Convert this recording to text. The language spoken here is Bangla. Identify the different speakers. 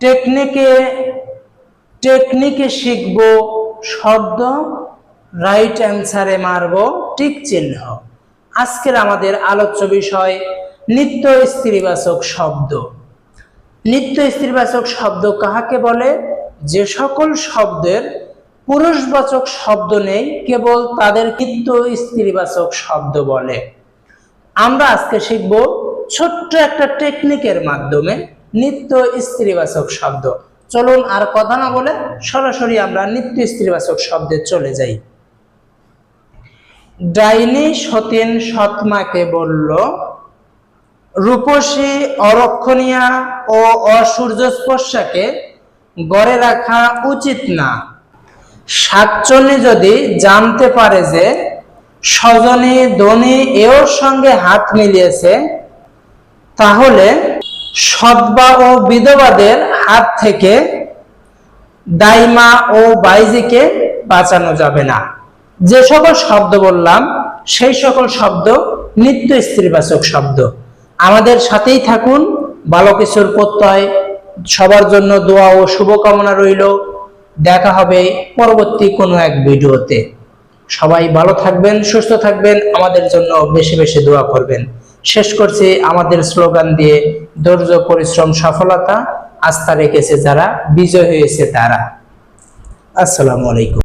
Speaker 1: টেকনিকে টেকনিকে শিখব, শব্দ রাইট অ্যান্সারে মারব টিক চিহ্ন। আজকের আমাদের আলোচ্য বিষয়, নিত্য স্ত্রীবাচক শব্দ। নিত্য স্ত্রীবাচক শব্দ কাহাকে বলে? যে সকল শব্দের পুরুষবাচক শব্দ নেই, কেবল তাদের নিত্য স্ত্রীবাচক শব্দ বলে। আমরা আজকে শিখব ছোট্ট একটা টেকনিকের মাধ্যমে নিত্য স্ত্রীবাচক শব্দ। চলুন আর কথা না বলে সরাসরি আমরা নিত্য স্ত্রীবাচক শব্দে চলে যাই। ডাইনি সতীন সৎমাকে বলল, রূপসী অরক্ষণীয়া ও অসূর্যস্পর্শাকে গড়ে রাখা উচিত না। সাতজনে যদি জানতে পারে যে স্বজনী, ধনী এর সঙ্গে হাত মিলিয়েছে, তাহলে সদ্বা ও বিধবাদের হাত থেকে দাইমা ও বাইজিকে বাঁচানো যাবে না। যে সকল শব্দ বললাম, সেই সকল শব্দ নিত্য স্ত্রীবাচক শব্দ। আমাদের সাথেই থাকুন, ভালো কিছুর প্রত্যয়, সবার জন্য দোয়া ও শুভকামনা রইল। দেখা হবে পরবর্তী কোনো এক ভিডিওতে। সবাই ভালো থাকবেন, সুস্থ থাকবেন, আমাদের জন্য বেশি বেশি দোয়া করবেন। শেষ করছি আমাদের স্লোগান দিয়ে, ধৈর্য, পরিশ্রম, সফলতা আস্থা রেখেছে যারা, বিজয় হয়েছে তারা। আসসালামু আলাইকুম।